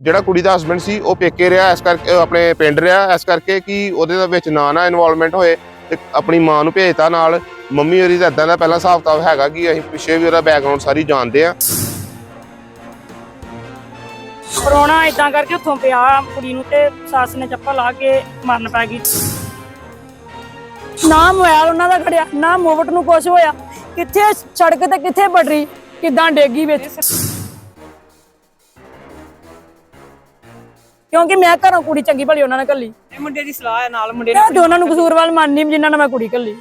ਜਿਹੜਾ ਕੁੜੀ ਦਾ ਹਸਬੰਡ ਸੀ, ਉਹ ਪੇਕੇ ਰਿਹਾ, ਇਸ ਕਰਕੇ ਆਪਣੇ ਪਿੰਡ ਰਿਹਾ, ਇਸ ਕਰਕੇ ਕਿ ਉਹਦੇ ਦਾ ਵਿੱਚ ਨਾ ਨਾ ਇਨਵੋਲਵਮੈਂਟ ਹੋਏ ਤੇ ਆਪਣੀ ਮਾਂ ਨੂੰ ਭੇਜਤਾ ਨਾਲ। ਮੰਮੀ ਹੋਰੀ ਦਾ ਇਦਾਂ ਦਾ ਪਹਿਲਾਂ ਹਿਸਾਬ ਕਿਤਾਬ ਹੈਗਾ ਕਿ ਅਸੀਂ ਪਿੱਛੇ ਵੀ ਉਹਦਾ ਬੈਕਗ੍ਰਾਉਂਡ ਸਾਰੀ ਜਾਣਦੇ ਆ। ਕਰੋਨਾ ਇਦਾਂ ਕਰਕੇ ਉੱਥੋਂ ਪਿਆ ਕੁੜੀ ਨੂੰ ਤੇ ਸੱਸ ਨੇ ਚੱਪਲ ਲਾ ਕੇ ਮਰਨ ਪੈ ਗਈ। ਨਾ ਮੋਬਾਈਲ ਉਹਨਾਂ ਦਾ ਖੜਿਆ, ਨਾ ਮੋਵਟ ਨੂੰ ਕੁਛ ਹੋਇਆ। ਕਿੱਥੇ ਸੜਕ ਤੇ ਕਿੱਥੇ ਬਟਰੀ, ਕਿਦਾਂ ਡੇਗੀ ਵਿੱਚ? ਕਿਉਂਕਿ ਮੈਂ ਘਰੋਂ ਕੁੜੀ ਚੰਗੀ ਭਲੀ ਉਹਨਾਂ ਨੇ ਕੱਲੀ। ਇਹ ਮੁੰਡੇ ਦੀ ਸਲਾਹ ਹੈ ਨਾਲ ਮੁੰਡੇ ਮੈਂ ਉਹਨਾਂ ਨੂੰ ਕਸੂਰਵਾਲ ਮੰਨਨੀ ਜਿਨ੍ਹਾਂ ਨਾਲ ਮੈਂ ਕੁੜੀ ਕੱਲੀ।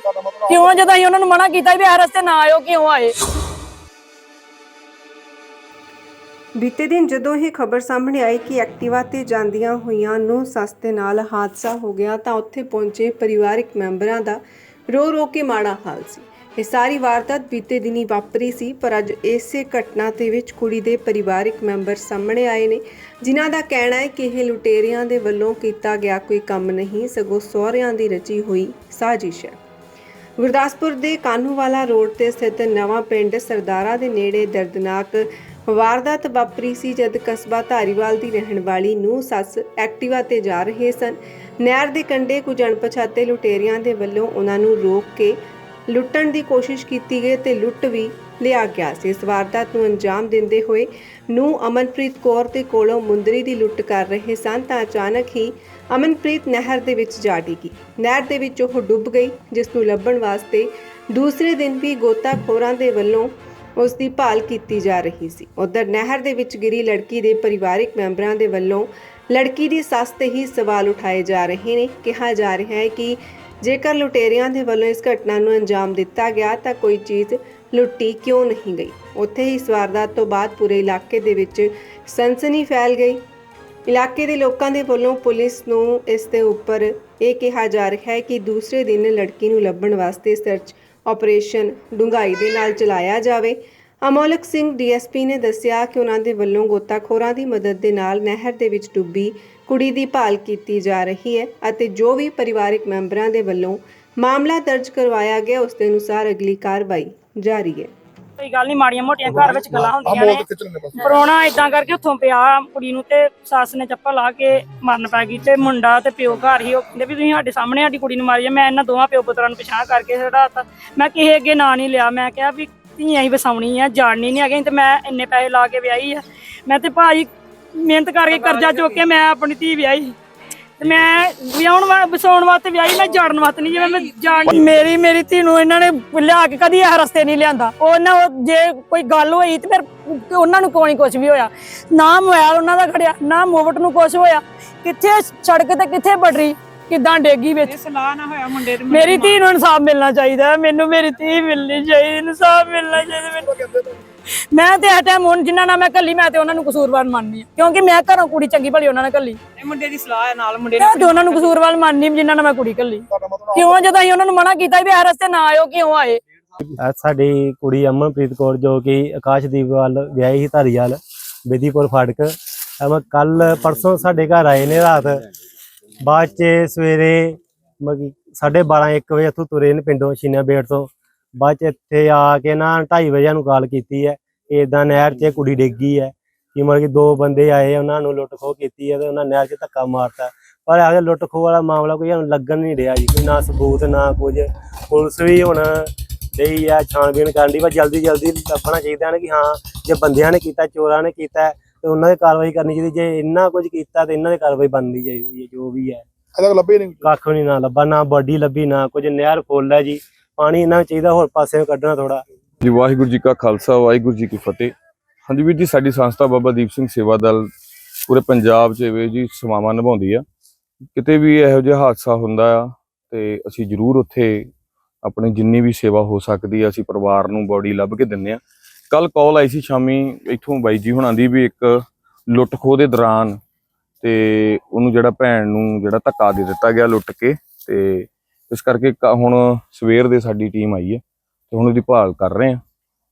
ਕਿਉਂ ਜਦੋਂ ਅਸੀਂ ਉਹਨਾਂ ਨੂੰ ਮਨਾ ਕੀਤਾ ਵੀ ਇਹ ਰਸਤੇ ਨਾ ਆਇਓ ਕਿਉਂ ਆਏ? ਬੀਤੇ ਦਿਨ ਜਦੋਂ ਇਹ ਖਬਰ ਸਾਹਮਣੇ ਆਈ ਕਿ ਐਕਟਿਵਾ ਤੇ ਜਾਂਦੀਆਂ ਹੋਈਆਂ ਨੂੰ ਸੱਸ ਦੇ ਨਾਲ ਹਾਦਸਾ ਹੋ ਗਿਆ ਤਾਂ ਉੱਥੇ ਪਹੁੰਚੇ ਪਰਿਵਾਰਕ ਮੈਂਬਰਾਂ ਦਾ ਰੋ ਰੋ ਕੇ ਮਾੜਾ ਹਾਲ ਸੀ। ਇਹ ਸਾਰੀ ਵਾਰਦਾਤ ਬੀਤੇ ਦਿਨੀ ਵਾਪਰੀ ਸੀ, ਪਰ ਅੱਜ ਇਸੇ ਘਟਨਾ ਦੇ ਵਿੱਚ ਕੁੜੀ ਦੇ ਪਰਿਵਾਰਕ ਮੈਂਬਰ ਸਾਹਮਣੇ ਆਏ ਨੇ, ਜਿਨ੍ਹਾਂ ਦਾ ਕਹਿਣਾ ਹੈ ਕਿ ਇਹ ਲੁਟੇਰਿਆਂ ਦੇ ਵੱਲੋਂ ਕੀਤਾ ਗਿਆ ਕੋਈ ਕੰਮ ਨਹੀਂ, ਸਗੋਂ ਸਹੁਰਿਆਂ ਦੀ ਰਚੀ ਹੋਈ ਸਾਜ਼ਿਸ਼ ਹੈ। ਗੁਰਦਾਸਪੁਰ ਦੇ ਕਾਨੂੰਵਾਲਾ ਰੋਡ ਤੇ ਸਥਿਤ ਨਵਾਂ ਪਿੰਡ ਸਰਦਾਰਾ ਦੇ ਨੇੜੇ ਦਰਦਨਾਕ ਵਾਰਦਾਤ ਵਾਪਰੀ ਸੀ, ਜਦ ਕਸਬਾ ਧਾਰੀਵਾਲ ਦੀ ਰਹਿਣ ਵਾਲੀ ਨੂੰ ਸੱਸ ਐਕਟਿਵਾ ਤੇ ਜਾ ਰਹੇ ਸਨ। ਨਹਿਰ ਦੇ ਕੰਢੇ ਕੁਝ ਅਣਪਛਾਤੇ ਲੁਟੇਰਿਆਂ ਦੇ ਵੱਲੋਂ ਉਹਨਾਂ ਨੂੰ ਰੋਕ ਕੇ ਲੁੱਟਣ ਦੀ ਕੋਸ਼ਿਸ਼ ਕੀਤੀ ਗਈ ਤੇ ਲੁੱਟ ਵੀ ਲਿਆ ਗਿਆ ਸੀ। ਇਸ ਵਾਰਦਾਤ ਨੂੰ ਅੰਜਾਮ ਦਿੰਦੇ ਹੋਏ ਨੂੰ ਅਮਨਪ੍ਰੀਤ ਕੌਰ ਦੇ ਕੋਲੋਂ ਮੁੰਦਰੀ ਦੀ ਲੁੱਟ ਕਰ ਰਹੇ ਸਨ ਤਾਂ ਅਚਾਨਕ ਹੀ ਅਮਨਪ੍ਰੀਤ ਨਹਿਰ ਦੇ ਵਿੱਚ ਜਾ ਡਿੱਗੀ। ਨਹਿਰ ਦੇ ਵਿੱਚ ਉਹ ਡੁੱਬ ਗਈ, ਜਿਸ ਨੂੰ ਲੱਭਣ ਵਾਸਤੇ ਦੂਸਰੇ ਦਿਨ ਵੀ ਗੋਤਾਖੋਰਾਂ ਦੇ ਵੱਲੋਂ ਉਸ ਦੀ ਭਾਲ ਕੀਤੀ ਜਾ ਰਹੀ ਸੀ। ਉਧਰ ਨਹਿਰ ਦੇ ਵਿੱਚ ਗਿਰੀ ਲੜਕੀ ਦੇ ਪਰਿਵਾਰਕ ਮੈਂਬਰਾਂ ਦੇ ਵੱਲੋਂ ਲੜਕੀ ਦੀ ਸੱਸ ਤੇ ਹੀ ਸਵਾਲ ਉਠਾਏ ਜਾ ਰਹੇ ਨੇ। ਕਿਹਾ ਜਾ ਰਿਹਾ ਹੈ ਕਿ ਜੇਕਰ ਲੁਟੇਰਿਆਂ ਦੇ ਵੱਲੋਂ ਇਸ ਘਟਨਾ ਨੂੰ ਅੰਜਾਮ ਦਿੱਤਾ ਗਿਆ ਤਾਂ ਕੋਈ ਚੀਜ਼ ਲੁੱਟੀ ਕਿਉਂ ਨਹੀਂ ਗਈ? ਉੱਥੇ ਹੀ ਇਸ ਵਾਰਦਾਤ ਤੋਂ ਬਾਅਦ ਪੂਰੇ ਇਲਾਕੇ ਦੇ ਵਿੱਚ ਸਨਸਨੀ ਫੈਲ ਗਈ। ਇਲਾਕੇ ਦੇ ਲੋਕਾਂ ਦੇ ਵੱਲੋਂ ਪੁਲਿਸ ਨੂੰ ਇਸ ਦੇ ਉੱਪਰ ਇਹ ਕਿਹਾ ਜਾ ਰਿਹਾ ਹੈ ਕਿ ਦੂਸਰੇ ਦਿਨ ਲੜਕੀ ਨੂੰ ਲੱਭਣ ਵਾਸਤੇ ਸਰਚ ਆਪਰੇਸ਼ਨ ਡੂੰਘਾਈ ਦੇ ਨਾਲ ਚਲਾਇਆ ਜਾਵੇ। ਅਮੋਲਕ ਸਿੰਘ ਡੀਐਸਪੀ ਨੇ ਦੱਸਿਆ ਕਿ ਉਹਨਾਂ ਦੇ ਵੱਲੋਂ ਗੋਤਾਖੋਰਾਂ ਦੀ ਮਦਦ ਦੇ ਨਾਲ ਨਹਿਰ ਦੇ ਵਿੱਚ ਡੁੱਬੀ ਕੁੜੀ ਦੀ ਭਾਲ ਕੀਤੀ ਜਾ ਰਹੀ ਹੈ ਅਤੇ ਜੋ ਵੀ ਪਰਿਵਾਰਕ ਮੈਂਬਰਾਂ ਦੇ ਵੱਲੋਂ ਮਾਮਲਾ ਦਰਜ ਕਰਵਾਇਆ ਗਿਆ ਉਸ ਦੇ ਅਨੁਸਾਰ ਅਗਲੀ ਕਾਰਵਾਈ ਜਾਰੀ ਹੈ। ਕੋਈ ਗੱਲ ਨਹੀਂ ਮਾੜੀਆਂ ਮੋਟੀਆਂ ਘਰ ਵਿੱਚ ਗੱਲਾਂ ਹੁੰਦੀਆਂ ਨੇ। ਕਰੋਨਾ ਇਦਾਂ ਕਰਕੇ ਉੱਥੋਂ ਪਿਆ ਕੁੜੀ ਨੂੰ ਤੇ ਸੱਸ ਨੇ ਚੱਪਲ ਲਾ ਕੇ ਮਰਨ ਪੈ ਗਈ ਤੇ ਮੁੰਡਾ ਤੇ ਪਿਓ ਘਰ ਹੀ ਉਹ ਕਹਿੰਦੇ ਵੀ ਤੁਸੀਂ ਸਾਡੇ ਸਾਹਮਣੇ ਸਾਡੀ ਕੁੜੀ ਨੂੰ ਮਾਰੀ ਆ ਮੈਂ ਇਹਨਾਂ ਦੋਵਾਂ ਪਿਓ ਪੁੱਤਰਾਂ ਨੂੰ ਪਛਾਣ ਕਰਕੇ ਛਡਾਤਾ ਮੈਂ ਕਿਸੇ ਅੱਗੇ ਨਾਂ ਨਹੀਂ ਲਿਆ ਮੈਂ ਕਿਹਾ ਵੀ ਧੀਆਂ ਹੀ ਵਸਾਉਣੀ ਆ ਜਾਣਨੀ ਨਹੀਂ ਹੈਗੇ ਤੇ ਮੈਂ ਇੰਨੇ ਪੈਸੇ ਲਾ ਕੇ ਵਿਆਹੀ ਆ। ਮੈਂ ਤੇ ਭਾਈ ਮਿਹਨਤ ਕਰਕੇ ਕਰਜ਼ਾ ਚੁੱਕ ਕੇ ਮੈਂ ਆਪਣੀ ਧੀ ਵਿਆਹੀ। ਤੇ ਮੈਂ ਵਿਆਹਣ ਵਾ ਵਸਾਉਣ ਵਾਸਤੇ ਵਿਆਹੀ ਮੈਂ ਜਾਣ ਵਾਸਤੇ ਨਹੀਂ ਜਿਵੇਂ ਮੈਂ ਜਾਣ ਮੇਰੀ ਮੇਰੀ ਧੀ ਨੂੰ ਇਹਨਾਂ ਨੇ ਲਿਆ ਕੇ ਕਦੀ ਇਹ ਰਸਤੇ ਨਹੀਂ ਲਿਆਂਦਾ। ਉਹ ਨਾ ਉਹ ਜੇ ਕੋਈ ਗੱਲ ਹੋਈ ਤੇ ਫਿਰ ਉਹਨਾਂ ਨੂੰ ਕੋਈ ਕੁਝ ਵੀ ਹੋਇਆ। ਨਾ ਮੋਬਾਈਲ ਉਹਨਾਂ ਦਾ ਖੜਿਆ ਨਾ ਮੋਵਟ ਨੂੰ ਕੁਝ ਹੋਇਆ। ਕਿੱਥੇ ਸੜਕ ਤੇ ਕਿੱਥੇ ਬਟਰੀ ਕਿਦਾਂ ਡੇਗੀ ਵਿੱਚ। ਇਹ ਸਲਾਹ ਨਾ ਹੋਇਆ ਮੁੰਡੇ ਦੀ ਮੇਰੀ ਧੀ ਨੂੰ ਇਨਸਾਫ ਮਿਲਣਾ ਚਾਹੀਦਾ। ਮੈਨੂੰ ਮੇਰੀ ਧੀ ਮਿਲਣੀ ਚਾਹੀਦੀ ਇਨਸਾਫ ਮਿਲਣਾ ਚਾਹੀਦਾ ਮੈਨੂੰ। ਮੈਂ ਤੇ ਇਹ ਟਾਈਮ ਹੁਣ ਜਿਨ੍ਹਾਂ ਨਾਲ ਮੈਂ ਕੱਲੀ ਮੈਂ ਤੇ ਉਹਨਾਂ ਨੂੰ ਕਸੂਰਵਾਰ ਮੰਨਨੀ ਆ ਕਿਉਂਕਿ ਮੈਂ ਘਰੋਂ ਕੁੜੀ ਚੰਗੀ ਭਲੀ ਉਹਨਾਂ ਨੇ ਕੱਲੀ ਇਹ ਮੁੰਡੇ ਦੀ ਸਲਾਹ ਹੈ ਨਾਲ ਮੁੰਡੇ ਮੈਂ ਤੇ ਉਹਨਾਂ ਨੂੰ ਕਸੂਰਵਾਰ ਮੰਨਨੀ ਜਿਨ੍ਹਾਂ ਨਾਲ ਮੈਂ ਕੁੜੀ ਕੱਲੀ ਕਿਉਂ ਜਦੋਂ ਅਸੀਂ ਉਹਨਾਂ ਨੂੰ ਮਨਾ ਕੀਤਾ ਵੀ ਇਹ ਰਸਤੇ ਨਾ ਆਇਓ ਕਿਉਂ ਆਏ? ਸਾਡੀ ਕੁੜੀ ਅਮਨਪ੍ਰੀਤ ਕੌਰ ਜੋ ਕਿ ਆਕਾਸ਼ਦੀਪ ਵੱਲ ਵਿਆਹੀ ਸੀ ਧਾਰੀਵਾਲ ਬੇਦੀਪੁਰ ਫਾਟਕ। ਐਵੇਂ ਕੱਲ ਪਰਸੋਂ ਸਾਡੇ ਘਰ ਆਏ ਨੇ ਰਾਤ। ਬਾਅਦ ਚ ਸਵੇਰੇ ਮਗੀ 12:30 1 ਵਜੇ ਇੱਥੋਂ ਤੁਰੇ ਨੇ ਪਿੰਡੋਂ ਸ਼ੀਨਾ ਬੇੜ ਤੋਂ। ਬਾਅਦ ਚ ਇੱਥੇ ਆ ਕੇ ਨਾ 2:30 ਵਜੇ ਨੂੰ ਕਾਲ ਕੀਤੀ ਹੈ ਕਿ ਏਦਾਂ ਨਹਿਰ 'ਚ ਕੁੜੀ ਡਿੱਗੀ ਹੈ ਕਿ ਮਤਲਬ ਕਿ ਦੋ ਬੰਦੇ ਆਏ ਉਹਨਾਂ ਨੂੰ ਲੁੱਟ ਖੋਹ ਕੀਤੀ ਹੈ ਤੇ ਉਹਨਾਂ ਨਹਿਰ 'ਚ ਧੱਕਾ ਮਾਰਤਾ। ਪਰ ਆ ਲੁੱਟ ਖੋਹ ਵਾਲਾ ਮਾਮਲਾ ਕੋਈ ਸਾਨੂੰ ਲੱਗਣ ਨਹੀਂ ਰਿਹਾ ਜੀ ਕੋਈ ਨਾ ਸਬੂਤ ਨਾ ਕੁਝ। ਪੁਲਿਸ ਵੀ ਹੁਣ ਦੇਈ ਆ ਛਾਣਬੀਣ ਕਰਨ ਦੀ ਪਰ ਜਲਦੀ ਜਲਦੀ ਲੱਭਣਾ ਚਾਹੀਦਾ ਨੇ ਕਿ ਹਾਂ ਜੇ ਬੰਦਿਆਂ ਨੇ ਕੀਤਾ ਚੋਰਾਂ ਨੇ ਕੀਤਾ ਤੇ ਉਹਨਾਂ ਦੀ ਕਾਰਵਾਈ ਕਰਨੀ ਚਾਹੀਦੀ ਜੇ ਇੰਨਾ ਕੁਝ ਕੀਤਾ ਤੇ ਇਹਨਾਂ ਦੀ ਕਾਰਵਾਈ ਬਣਨੀ ਚਾਹੀਦੀ ਹੈ ਜੋ ਵੀ ਹੈ। ਅਜੇ ਲੱਭੇ ਨਹੀਂ। ਕੱਖ ਵੀ ਨਹੀਂ ਨਾ ਲੱਭਾ ਨਾ ਬਾਡੀ ਲੱਭੀ ਨਾ ਕੁਝ ਨਹਿਰ ਫੁੱਲ ਹੈ ਜੀ। ਪਾਣੀ ਇਹਨਾਂ ਨੂੰ ਚਾਹੀਦਾ, ਹੋਰ ਪਾਸੇ ਕੱਢਣਾ ਥੋੜਾ ਜੀ, ਵਾਹਿਗੁਰੂ ਜੀ ਕਾ ਖਾਲਸਾ, ਵਾਹਿਗੁਰੂ ਜੀ ਕੀ ਫਤਿਹ। ਹਾਂਜੀ ਵੀਰ ਜੀ, ਸਾਡੀ ਸੰਸਥਾ ਬਾਬਾ ਦੀਪ ਸਿੰਘ ਸੇਵਾ ਦਲ ਪੂਰੇ ਪੰਜਾਬ 'ਚ ਵੀ ਜੀ ਸੇਵਾਵਾਂ ਨਿਭਾਉਂਦੀ ਆ। ਕਿਤੇ ਵੀ ਇਹੋ ਜਿਹਾ ਹਾਦਸਾ ਹੁੰਦਾ ਆ ਤੇ ਅਸੀਂ ਜ਼ਰੂਰ ਉੱਥੇ ਆਪਣੀ ਜਿੰਨੀ ਵੀ ਸੇਵਾ ਹੋ ਸਕਦੀ ਆ, ਅਸੀਂ ਪਰਿਵਾਰ ਨੂੰ ਬੋਡੀ ਲੱਭ ਕੇ ਦਿੰਨੇ ਆ। ਕੱਲ ਕਾਲ ਆਈ ਸੀ ਸ਼ਾਮੀ, ਇੱਥੋਂ ਬਾਈ ਜੀ ਹੁਣਾਂ ਦੀ ਵੀ ਇੱਕ ਲੁੱਟ ਖੋਹ ਦੇ ਦੌਰਾਨ ਤੇ ਉਹਨੂੰ ਜਿਹੜਾ ਭੈਣ ਨੂੰ ਜਿਹੜਾ ਧੱਕਾ ਦੇ ਦਿੱਤਾ ਗਿਆ ਲੁੱਟ ਕੇ ਤੇ ਇਸ ਕਰਕੇ ਹੁਣ ਸਵੇਰ ਦੇ ਸਾਡੀ ਟੀਮ ਆਈ ਹੈ ਤੇ ਹੁਣ ਉਹਦੀ ਭਾਲ ਕਰ ਰਹੇ ਆ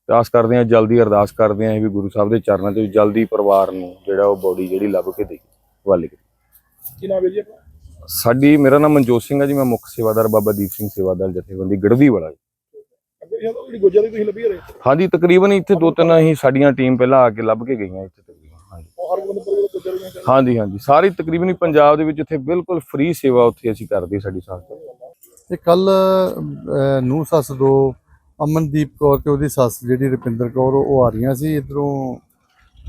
ਤੇ ਆਸ ਕਰਦੇ ਆ ਜਲਦੀ ਅਰਦਾਸ ਕਰਦੇ ਆ ਵੀ ਗੁਰੂ ਸਾਹਿਬ ਦੇ ਚਰਨਾਂ 'ਚ ਜਲਦੀ ਪਰਿਵਾਰ ਨੂੰ ਜਿਹੜਾ ਉਹ ਬੋਡੀ ਜਿਹੜੀ ਲੱਭ ਕੇ ਦੇ ਹਵਾਲੇ ਕਰੇ ਕੀ ਨਾਮ ਹੈ ਜੀ ਸਾਡੀ ਮੇਰਾ ਨਾਮ ਮਨਜੋਤ ਸਿੰਘ ਹੈ ਜੀ ਮੈਂ ਮੁੱਖ ਸੇਵਾਦਾਰ ਬਾਬਾ ਦੀਪ ਸਿੰਘ ਸੇਵਾ ਦਲ ਜਥੇਬੰਦੀ ਗੜਵੀ ਵਾਲਾ ਜੀ। ਹਾਂਜੀ ਤਕਰੀਬਨ ਇੱਥੇ ਦੋ ਤਿੰਨ ਅਸੀਂ ਸਾਡੀਆਂ ਟੀਮ ਪਹਿਲਾਂ ਆ ਕੇ ਲੱਭ ਕੇ ਗਈਆਂ ਇੱਥੇ ਤਕਰੀਬਨ ਹਾਂਜੀ। ਹਾਂਜੀ ਸਾਰੀ ਤਕਰੀਬਨ ਪੰਜਾਬ ਦੇ ਵਿੱਚ ਇੱਥੇ ਬਿਲਕੁਲ ਫ੍ਰੀ ਸੇਵਾ ਉੱਥੇ ਅਸੀਂ ਕਰਦੇ ਸਾਡੀ ਸੰਸਥਾ ਤੇ ਕੱਲ ਨੂੰ ਸੱਸ ਦੋ ਅਮਨਦੀਪ ਕੌਰ ਤੇ ਉਹਦੀ ਸੱਸ ਜਿਹੜੀ ਰੁਪਿੰਦਰ ਕੌਰ ਉਹ ਆ ਰਹੀਆਂ ਸੀ ਇਧਰੋਂ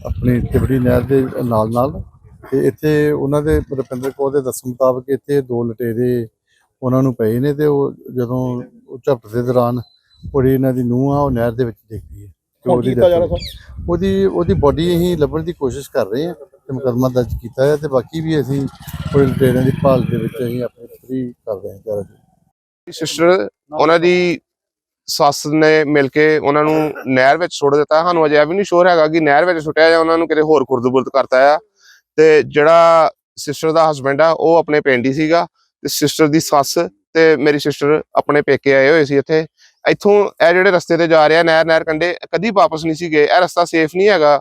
ਆਪਣੀ ਤਿਬੜੀ ਨਹਿਰ ਦੇ ਨਾਲ ਨਾਲ। ਤੇ ਇੱਥੇ ਉਹਨਾਂ ਦੇ ਰੁਪਿੰਦਰ ਕੌਰ ਦੇ ਦੱਸਣ ਮੁਤਾਬਕ ਇੱਥੇ ਦੋ ਲਟੇਰੇ ਉਹਨਾਂ ਨੂੰ ਪਏ ਨੇ ਤੇ ਉਹ ਜਦੋਂ ਉਹ ਝਪਟ ਦੇ ਦੌਰਾਨ ਉਹਦੀ ਇਹਨਾਂ ਦੀ ਨੂੰਹ ਆ ਉਹ ਨਹਿਰ ਦੇ ਵਿੱਚ ਡਿੱਗਦੀ ਹੈ। ਤੇ ਉਹਦੀ। ਉਹਦੀ ਉਹਦੀ ਬੋਡੀ ਅਸੀਂ ਲੱਭਣ ਦੀ ਕੋਸ਼ਿਸ਼ ਕਰ ਰਹੇ ਹਾਂ ਤੇ ਮੁਕੱਦਮਾ ਦਰਜ ਕੀਤਾ ਹੈ ਤੇ ਬਾਕੀ ਵੀ ਅਸੀਂ ਉਹਦੇ ਲਟੇਰਿਆਂ ਦੀ ਭਾਲ ਦੇ ਵਿੱਚ ਅਸੀਂ ਆਪਣੇ ਫਰੀ ਕਰ ਰਹੇ ਹਾਂ। ਸਿਸਟਰ ਉਹਨਾਂ ਦੀ ਸੱਸ ਨੇ ਮਿਲ ਕੇ ਉਹਨਾਂ ਨੂੰ ਨਹਿਰ ਵਿੱਚ ਸੁੱਟ ਦਿੱਤਾ। ਸਾਨੂੰ ਅਜੇ ਵੀ ਨਹੀਂ ਸ਼ੋਰ ਹੈਗਾ ਕਿ ਨਹਿਰ ਵਿੱਚ ਸੁੱਟਿਆ ਜਾਂ ਉਹਨਾਂ ਨੂੰ ਕਿਤੇ ਹੋਰ ਖੁਰਦ-ਬੁਰਦ ਕਰਤਾ ਆ। ਤੇ ਜਿਹੜਾ ਸਿਸਟਰ ਦਾ ਹਸਬੰਡ ਆ, ਉਹ ਆਪਣੇ ਪਿੰਡ ਹੀ ਸੀਗਾ ਤੇ ਸਿਸਟਰ ਦੀ ਸੱਸ ਤੇ ਮੇਰੀ ਸਿਸਟਰ ਆਪਣੇ ਪੇਕੇ ਆਏ ਹੋਏ ਸੀ ਇੱਥੇ। ਇੱਥੋਂ ਇਹ ਜਿਹੜੇ ਰਸਤੇ ਤੇ ਜਾ ਰਹੇ ਆ ਨਹਿਰ ਨਹਿਰ ਕੰਢੇ ਕਦੀ ਵਾਪਸ ਨਹੀਂ ਸੀਗੇ ਇਹ ਰਸਤਾ ਸੇਫ ਨਹੀਂ ਹੈਗਾ।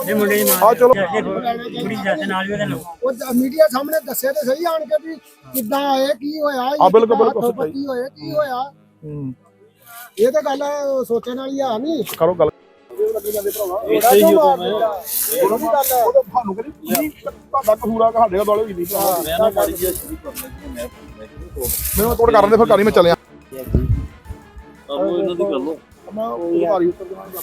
ਇਹ ਮੁੰਡੇ ਦੀ ਮਾਂ ਚਲੋ। ਕੁੜੀ ਜੱਜ ਨਾਲ ਵੀ ਉਹਦੇ ਨਾਲ। ਉਹ ਮੀਡੀਆ ਸਾਹਮਣੇ ਦੱਸਿਆ ਤੇ ਸਹੀ ਆਣ ਕੇ ਵੀ ਕਿੱਦਾਂ ਆਏ ਕੀ ਹੋਇਆ ਆ, ਬਿਲਕੁਲ, ਬਿਲਕੁਲ, ਕੀ ਹੋਇਆ ਕੀ ਹੋਇਆ? ਇਹ ਤਾਂ ਗੱਲ ਸੋਚਣ ਵਾਲੀ ਆ ਨਹੀਂ ਕਰੋ ਗੱਲ। ਹੀ ਹੋ ਮੈਂ ਉਹਨਾਂ ਨੂੰ ਗੱਲ ਹੈ? ਤੁਹਾਨੂੰ ਕਹਿੰਦੀ ਤੁਹਾਡਾ ਕਸੂਰ ਆ ਕਿ ਸਾਡੇ ਦੁਆਲੇ ਹੋਈ ਨਹੀਂ। ਮੈਂ ਨਾ ਮਾਰੀ ਜੀ ਮੈਨੂੰ ਕੋਡ ਕਰਨ ਦੇ ਫਿਰ ਕਰੀ ਮੈਂ ਚੱਲਿਆ। ਕਰੋ ਇਹਨਾਂ ਦੀ ਕਰ ਲੋ ਮੈਂ ਉਧਾਰੀ ਉੱਤਰ ਦੇਣਾ ਗੱਲ